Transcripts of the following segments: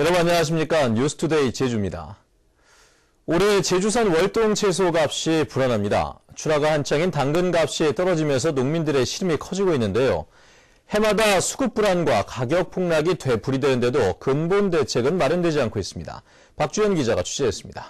여러분 안녕하십니까 뉴스투데이 제주입니다. 올해 제주산 월동 채소 값이 불안합니다. 출하가 한창인 당근 값이 떨어지면서 농민들의 시름이 커지고 있는데요. 해마다 수급 불안과 가격 폭락이 되풀이 되는데도 근본 대책은 마련되지 않고 있습니다. 박주현 기자가 취재했습니다.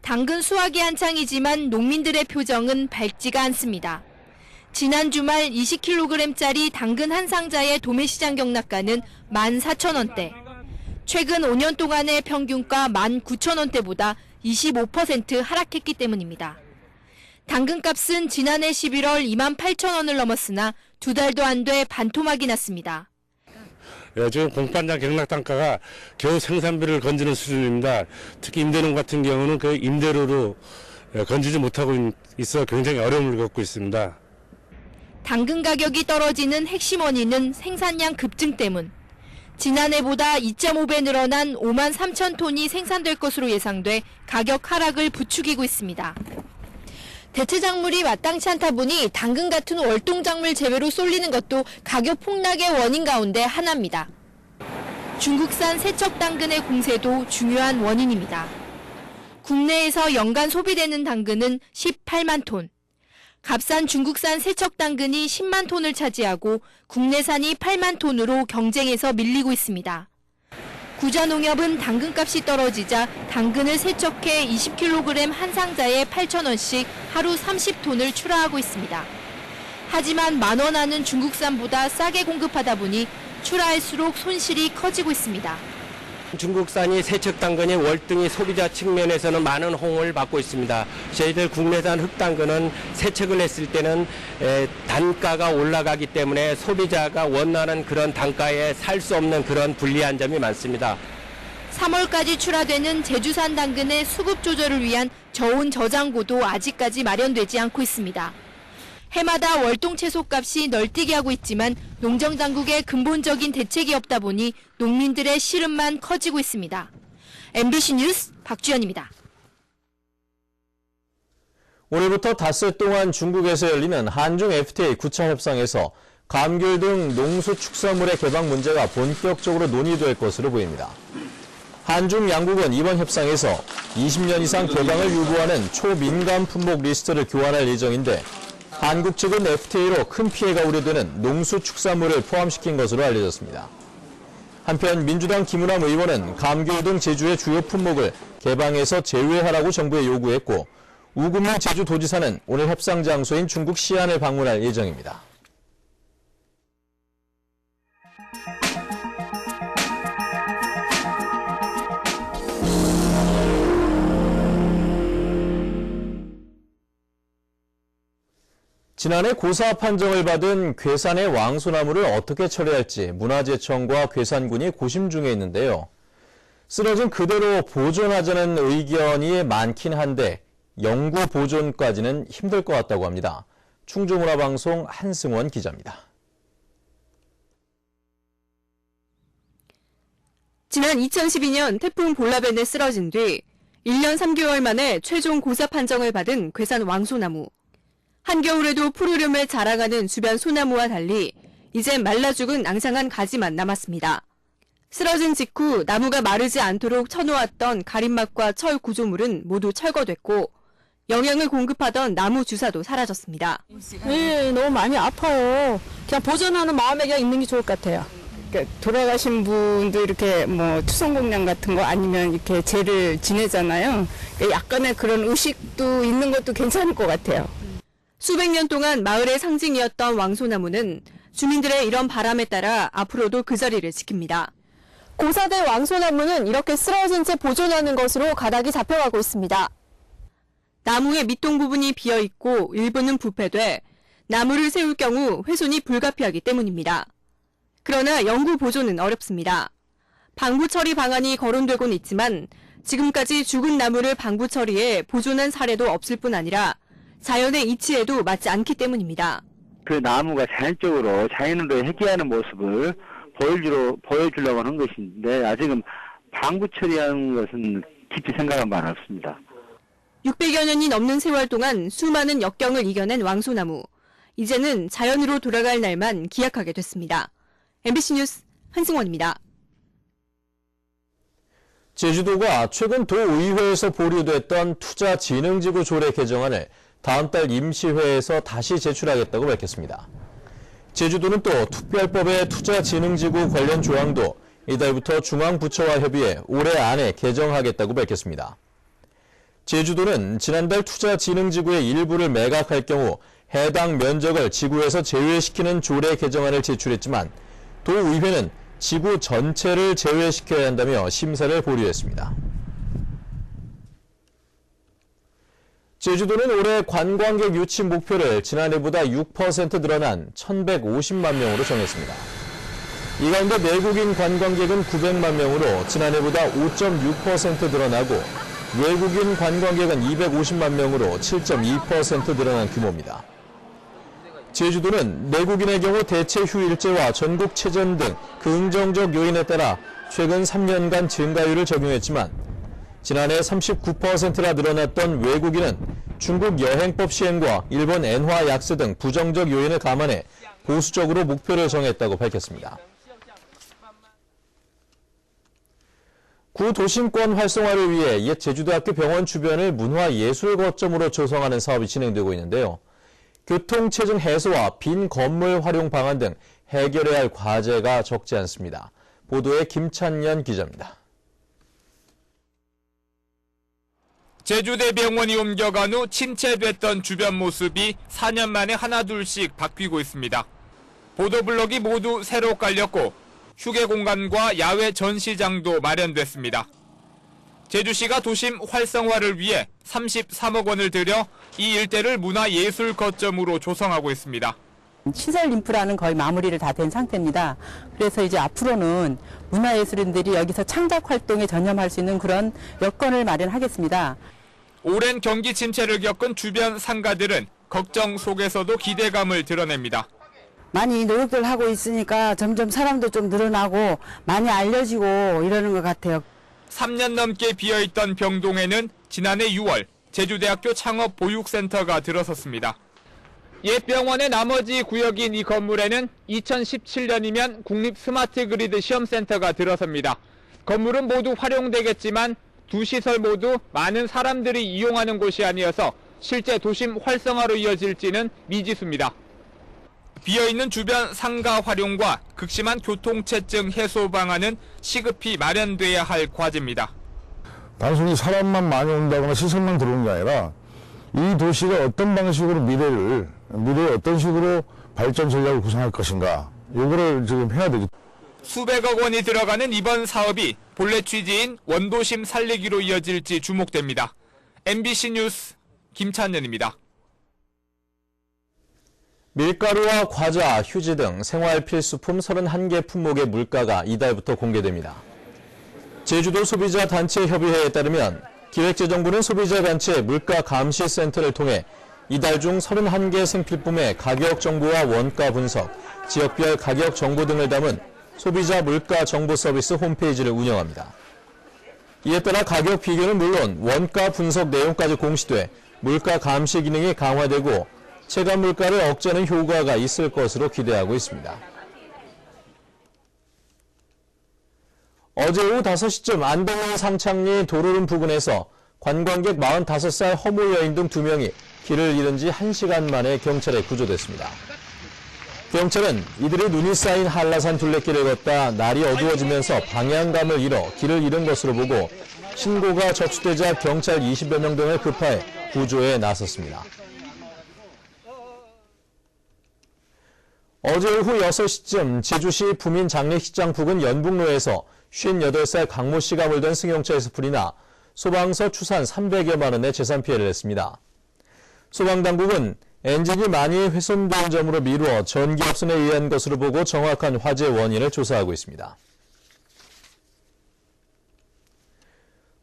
당근 수확이 한창이지만 농민들의 표정은 밝지가 않습니다. 지난 주말 20kg짜리 당근 한 상자의 도매시장 경락가는 14,000원대. 최근 5년 동안의 평균가 19,000원대보다 25% 하락했기 때문입니다. 당근값은 지난해 11월 28,000원을 넘었으나 두 달도 안 돼 반토막이 났습니다. 예, 지금 공판장 경락 단가가 겨우 생산비를 건지는 수준입니다. 특히 임대농 같은 경우는 그 임대료로 예, 건지지 못하고 있- 있어 굉장히 어려움을 겪고 있습니다. 당근 가격이 떨어지는 핵심 원인은 생산량 급증 때문. 지난해보다 2.5배 늘어난 5만 3천 톤이 생산될 것으로 예상돼 가격 하락을 부추기고 있습니다. 대체 작물이 마땅치 않다 보니 당근 같은 월동 작물 재배로 쏠리는 것도 가격 폭락의 원인 가운데 하나입니다. 중국산 세척 당근의 공세도 중요한 원인입니다. 국내에서 연간 소비되는 당근은 18만 톤. 값싼 중국산 세척 당근이 10만 톤을 차지하고 국내산이 8만 톤으로 경쟁에서 밀리고 있습니다. 구자농협은 당근값이 떨어지자 당근을 세척해 20kg 한 상자에 8,000원씩 하루 30톤을 출하하고 있습니다. 하지만 만원 하는 중국산보다 싸게 공급하다 보니 출하할수록 손실이 커지고 있습니다. 중국산이 세척 당근이 월등히 소비자 측면에서는 많은 호응을 받고 있습니다. 저희들 국내산 흑당근은 세척을 했을 때는 에, 단가가 올라가기 때문에 소비자가 원하는 그런 단가에 살 수 없는 그런 불리한 점이 많습니다. 3월까지 출하되는 제주산 당근의 수급 조절을 위한 저온 저장고도 아직까지 마련되지 않고 있습니다. 해마다 월동 채소 값이 널뛰게 하고 있지만 농정 당국의 근본적인 대책이 없다 보니 농민들의 시름만 커지고 있습니다. MBC 뉴스 박주연입니다. 올해부터 닷새 동안 중국에서 열리는 한중 FTA 9차 협상에서 감귤 등 농수축산물의 개방 문제가 본격적으로 논의될 것으로 보입니다. 한중 양국은 이번 협상에서 20년 이상 개방을 유보하는 초민감 품목 리스트를 교환할 예정인데 한국 측은 FTA로 큰 피해가 우려되는 농수축산물을 포함시킨 것으로 알려졌습니다. 한편 민주당 김우남 의원은 감귤 등 제주의 주요 품목을 개방해서 제외하라고 정부에 요구했고 우금무 제주도지사는 오늘 협상 장소인 중국 시안을 방문할 예정입니다. 지난해 고사 판정을 받은 괴산의 왕소나무를 어떻게 처리할지 문화재청과 괴산군이 고심 중에 있는데요. 쓰러진 그대로 보존하자는 의견이 많긴 한데 영구 보존까지는 힘들 것 같다고 합니다. 충주문화방송 한승원 기자입니다. 지난 2012년 태풍 볼라벤에 쓰러진 뒤 1년 3개월 만에 최종 고사 판정을 받은 괴산 왕소나무. 한겨울에도 푸르름을 자랑하는 주변 소나무와 달리 이제 말라 죽은 앙상한 가지만 남았습니다. 쓰러진 직후 나무가 마르지 않도록 쳐놓았던 가림막과 철 구조물은 모두 철거됐고 영양을 공급하던 나무 주사도 사라졌습니다. 네, 너무 많이 아파요. 그냥 보존하는 마음에 그냥 있는 게 좋을 것 같아요. 그러니까 돌아가신 분도 이렇게 뭐 투성공양 같은 거 아니면 이렇게 제를 지내잖아요. 그러니까 약간의 그런 의식도 있는 것도 괜찮을 것 같아요. 수백 년 동안 마을의 상징이었던 왕소나무는 주민들의 이런 바람에 따라 앞으로도 그 자리를 지킵니다. 고사대 왕소나무는 이렇게 쓰러진 채 보존하는 것으로 가닥이 잡혀가고 있습니다. 나무의 밑동 부분이 비어 있고 일부는 부패돼 나무를 세울 경우 훼손이 불가피하기 때문입니다. 그러나 영구 보존은 어렵습니다. 방부 처리 방안이 거론되곤 있지만 지금까지 죽은 나무를 방부 처리해 보존한 사례도 없을 뿐 아니라 자연의 이치에도 맞지 않기 때문입니다. 그 나무가 자연적으로 자연으로 해결하는 모습을 보여주려, 보여주려고 하는 것인데 아직은 방부 처리하는 것은 깊이 생각한 바는 없습니다. 600여 년이 넘는 세월 동안 수많은 역경을 이겨낸 왕소나무. 이제는 자연으로 돌아갈 날만 기약하게 됐습니다. MBC 뉴스 한승원입니다. 제주도가 최근 도의회에서 보류됐던 투자진흥지구 조례 개정안을 다음 달 임시회에서 다시 제출하겠다고 밝혔습니다. 제주도는 또 특별법의 투자진흥지구 관련 조항도 이달부터 중앙부처와 협의해 올해 안에 개정하겠다고 밝혔습니다. 제주도는 지난달 투자진흥지구의 일부를 매각할 경우 해당 면적을 지구에서 제외시키는 조례 개정안을 제출했지만 도의회는 지구 전체를 제외시켜야 한다며 심사를 보류했습니다. 제주도는 올해 관광객 유치 목표를 지난해보다 6% 늘어난 1,150만 명으로 정했습니다. 이 가운데 내국인 관광객은 900만 명으로 지난해보다 5.6% 늘어나고 외국인 관광객은 250만 명으로 7.2% 늘어난 규모입니다. 제주도는 내국인의 경우 대체 휴일제와 전국 체전 등 긍정적 요인에 따라 최근 3년간 증가율을 적용했지만 지난해 39%나 늘어났던 외국인은 중국 여행법 시행과 일본 엔화 약세 등 부정적 요인을 감안해 보수적으로 목표를 정했다고 밝혔습니다. 구 도심권 활성화를 위해 옛 제주대학교 병원 주변을 문화예술 거점으로 조성하는 사업이 진행되고 있는데요. 교통체증 해소와 빈 건물 활용 방안 등 해결해야 할 과제가 적지 않습니다. 보도에 김찬년 기자입니다. 제주대 병원이 옮겨간 후 침체됐던 주변 모습이 4년 만에 하나둘씩 바뀌고 있습니다. 보도블록이 모두 새로 깔렸고 휴게 공간과 야외 전시장도 마련됐습니다. 제주시가 도심 활성화를 위해 33억 원을 들여 이 일대를 문화예술 거점으로 조성하고 있습니다. 시설 인프라는 거의 마무리를 다 된 상태입니다. 그래서 이제 앞으로는 문화예술인들이 여기서 창작 활동에 전념할 수 있는 그런 여건을 마련하겠습니다. 오랜 경기 침체를 겪은 주변 상가들은 걱정 속에서도 기대감을 드러냅니다. 많이 노력들 하고 있으니까 점점 사람도 좀 늘어나고 많이 알려지고 이러는 것 같아요. 3년 넘게 비어있던 병동에는 지난해 6월 제주대학교 창업 보육센터가 들어섰습니다. 옛 병원의 나머지 구역인 이 건물에는 2017년이면 국립 스마트 그리드 시험센터가 들어섭니다. 건물은 모두 활용되겠지만 두 시설 모두 많은 사람들이 이용하는 곳이 아니어서 실제 도심 활성화로 이어질지는 미지수입니다. 비어있는 주변 상가 활용과 극심한 교통체증 해소 방안은 시급히 마련돼야 할 과제입니다. 단순히 사람만 많이 온다거나 시설만 들어오는 게 아니라 이 도시가 어떤 방식으로 미래를 미래에 어떤 식으로 발전 전략을 구상할 것인가 이거를 지금 해야 되죠. 수백억 원이 들어가는 이번 사업이 본래 취지인 원도심 살리기로 이어질지 주목됩니다. MBC 뉴스 김찬현입니다. 밀가루와 과자, 휴지 등 생활 필수품 31개 품목의 물가가 이달부터 공개됩니다. 제주도 소비자 단체 협의회에 따르면 기획재정부는 소비자 단체 물가 감시 센터를 통해 이달 중 31개 생필품의 가격 정보와 원가 분석, 지역별 가격 정보 등을 담은 소비자 물가 정보 서비스 홈페이지를 운영합니다. 이에 따라 가격 비교는 물론 원가 분석 내용까지 공시돼 물가 감시 기능이 강화되고 체감 물가를 억제하는 효과가 있을 것으로 기대하고 있습니다. 어제 오후 5시쯤 안동항 상창리 도로름 부근에서 관광객 45살 허무 여인 등 2명이 길을 잃은 지 1시간 만에 경찰에 구조됐습니다. 경찰은 이들이 눈이 쌓인 한라산 둘레길을 걷다 날이 어두워지면서 방향감을 잃어 길을 잃은 것으로 보고 신고가 접수되자 경찰 20여 명 등을 급파해 구조에 나섰습니다. 어제 오후 6시쯤 제주시 부민 장례식장 부근 연북로에서 58살 강모 씨가 몰던 승용차에서 불이 나 소방서 추산 300여만 원의 재산 피해를 했습니다. 소방당국은 엔진이 많이 훼손된 점으로 미루어 전기 합선에 의한 것으로 보고 정확한 화재 원인을 조사하고 있습니다.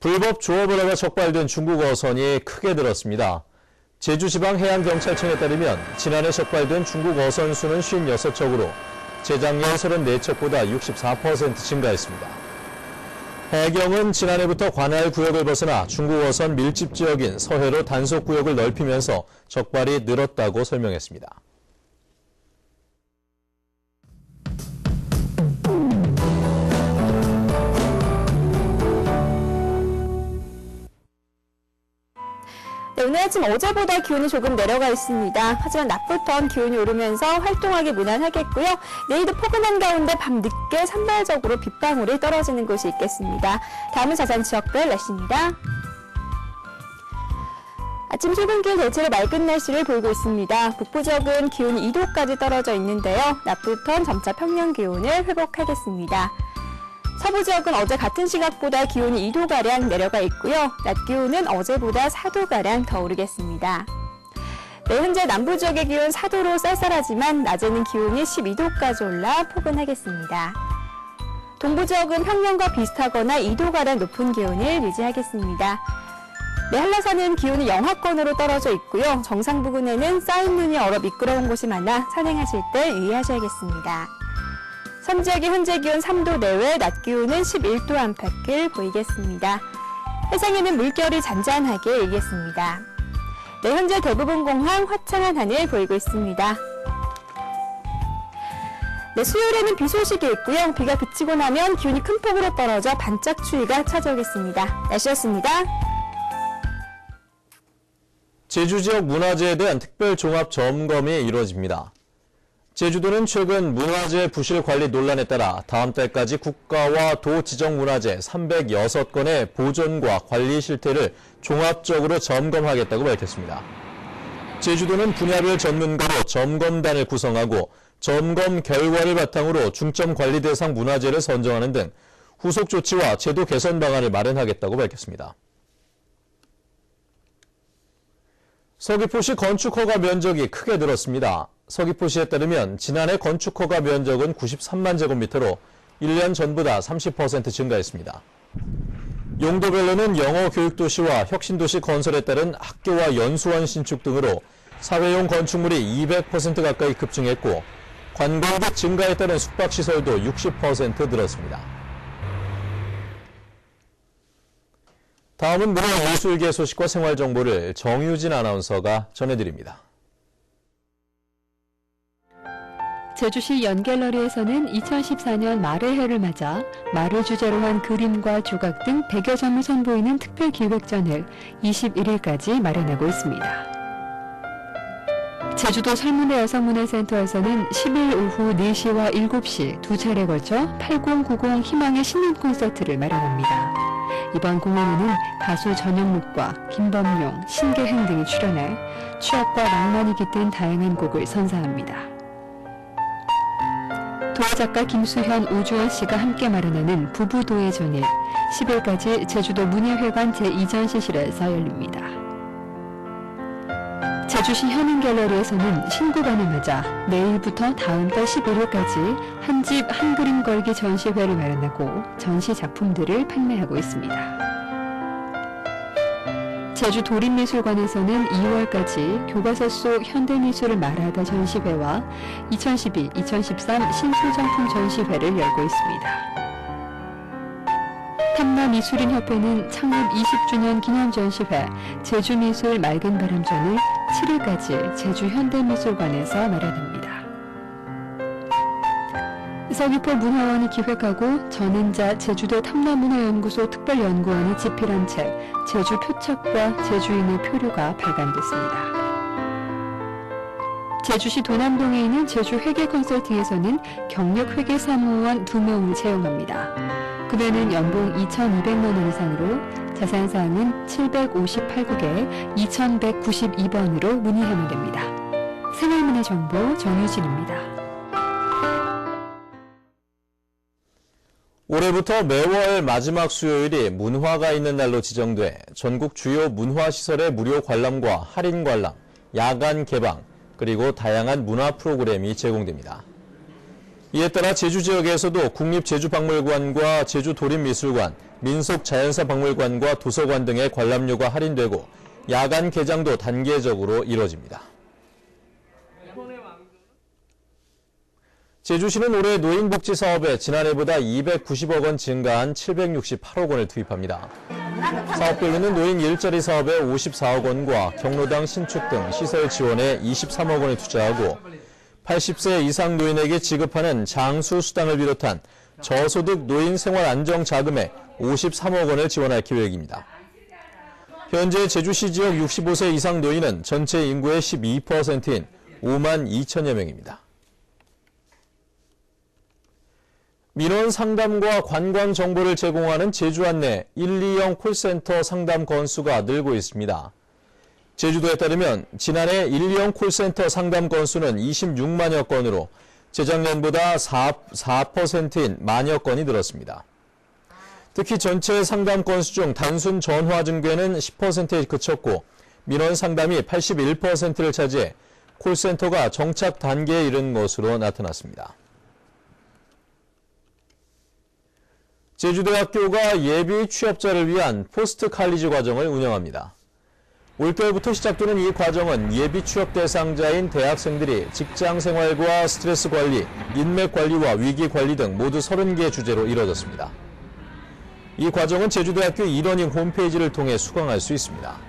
불법 조업을 하다 적발된 중국 어선이 크게 늘었습니다. 제주지방 해양경찰청에 따르면 지난해 적발된 중국 어선 수는 56척으로 재작년 34척보다 64% 증가했습니다. 해경은 지난해부터 관할 구역을 벗어나 중국 어선 밀집 지역인 서해로 단속 구역을 넓히면서 적발이 늘었다고 설명했습니다. 오늘 아침 어제보다 기온이 조금 내려가 있습니다. 하지만 낮부터 기온이 오르면서 활동하기 무난하겠고요. 내일도 포근한 가운데 밤 늦게 산발적으로 빗방울이 떨어지는 곳이 있겠습니다. 다음은 자산 지역별 날씨입니다. 아침 출근길 대체로 맑은 날씨를 보이고 있습니다. 북부 지역은 기온이 2도까지 떨어져 있는데요. 낮부터 점차 평년 기온을 회복하겠습니다. 서부 지역은 어제 같은 시각보다 기온이 2도가량 내려가 있고요. 낮 기온은 어제보다 4도가량 더 오르겠습니다. 네, 현재 남부 지역의 기온 4도로 쌀쌀하지만 낮에는 기온이 12도까지 올라 포근하겠습니다. 동부 지역은 평년과 비슷하거나 2도가량 높은 기온을 유지하겠습니다. 네, 한라산은 기온이 영하권으로 떨어져 있고요. 정상 부근에는 쌓인 눈이 얼어 미끄러운 곳이 많아 산행하실 때 유의하셔야겠습니다. 선지역의 현재 기온 3도 내외, 낮 기온은 11도 안팎을 보이겠습니다. 해상에는 물결이 잔잔하게 일겠습니다. 네, 현재 대부분 공항 화창한 하늘 보이고 있습니다. 네, 수요일에는 비 소식이 있고요. 비가 그치고 나면 기온이 큰 폭으로 떨어져 반짝 추위가 찾아오겠습니다. 날씨였습니다. 제주 지역 문화재에 대한 특별 종합 점검이 이루어집니다. 제주도는 최근 문화재 부실 관리 논란에 따라 다음 달까지 국가와 도 지정 문화재 306건의 보존과 관리 실태를 종합적으로 점검하겠다고 밝혔습니다. 제주도는 분야별 전문가로 점검단을 구성하고 점검 결과를 바탕으로 중점 관리 대상 문화재를 선정하는 등 후속 조치와 제도 개선 방안을 마련하겠다고 밝혔습니다. 서귀포시 건축 허가 면적이 크게 늘었습니다. 서귀포시에 따르면 지난해 건축 허가 면적은 93만 제곱미터로 1년 전보다 30% 증가했습니다. 용도별로는 영어 교육도시와 혁신도시 건설에 따른 학교와 연수원 신축 등으로 사회용 건축물이 200% 가까이 급증했고 관광객 증가에 따른 숙박시설도 60% 늘었습니다. 다음은 문화 예술계 소식과 생활 정보를 정유진 아나운서가 전해드립니다. 제주시 연갤러리에서는 2014년 말의 해를 맞아 말을 주제로 한 그림과 조각 등 100여 점을 선보이는 특별 기획전을 21일까지 마련하고 있습니다. 제주도 설문대 여성문화센터에서는 10일 오후 4시와 7시 두 차례 걸쳐 8090 희망의 신년 콘서트를 마련합니다. 이번 공연에는 가수 전영록과 김범용, 신계행 등이 출연해 추억과 낭만이 깃든 다양한 곡을 선사합니다. 도화작가 김수현, 오주원 씨가 함께 마련하는 부부도의 전일 10일까지 제주도 문예회관 제2전시실에서 열립니다. 제주시 현인갤러리에서는 신고반을 맞아 내일부터 다음 달 11일까지 한 집 한 그림 걸기 전시회를 마련하고 전시 작품들을 판매하고 있습니다. 제주 도립미술관에서는 2월까지 교과서 속 현대미술을 말하다 전시회와 2012-2013 신소정품 전시회를 열고 있습니다. 탐나미술인협회는 창립 20주년 기념전시회 제주미술 맑은 바람전을 7일까지 제주 현대미술관에서 마련합니다. 서귀포 문화원이 기획하고 전인자 제주도 탐나문화연구소 특별연구원이 집필한 책 제주 표책과 제주인의 표류가 발간됐습니다. 제주시 도남동에 있는 제주 회계 컨설팅에서는 경력 회계 사무원 2명을 채용합니다. 급여는 연봉 2,200만 원 이상으로 자세한 사항은 758국에 2192번으로 문의하면 됩니다. 생활문화 정보 정유진입니다. 올해부터 매월 마지막 수요일이 문화가 있는 날로 지정돼 전국 주요 문화시설의 무료 관람과 할인 관람, 야간 개방, 그리고 다양한 문화 프로그램이 제공됩니다. 이에 따라 제주 지역에서도 국립제주박물관과 제주도립미술관, 민속자연사박물관과 도서관 등의 관람료가 할인되고 야간 개장도 단계적으로 이뤄집니다. 제주시는 올해 노인복지 사업에 지난해보다 290억 원 증가한 768억 원을 투입합니다. 사업별로는 노인 일자리 사업에 54억 원과 경로당 신축 등 시설 지원에 23억 원을 투자하고 80세 이상 노인에게 지급하는 장수 수당을 비롯한 저소득 노인 생활 안정 자금에 53억 원을 지원할 계획입니다. 현재 제주시 지역 65세 이상 노인은 전체 인구의 12%인 5만 2천여 명입니다. 민원 상담과 관광 정보를 제공하는 제주 안내 120 콜센터 상담 건수가 늘고 있습니다. 제주도에 따르면 지난해 120 콜센터 상담 건수는 26만여 건으로 재작년보다 4, 4%인 만여 건이 늘었습니다. 특히 전체 상담 건수 중 단순 전화 증계는 10%에 그쳤고 민원 상담이 81%를 차지해 콜센터가 정착 단계에 이른 것으로 나타났습니다. 제주대학교가 예비 취업자를 위한 포스트 칼리지 과정을 운영합니다. 올겨울부터 시작되는 이 과정은 예비 취업 대상자인 대학생들이 직장 생활과 스트레스 관리, 인맥 관리와 위기 관리 등 모두 30개 주제로 이뤄졌습니다. 이 과정은 제주대학교 일원인 홈페이지를 통해 수강할 수 있습니다.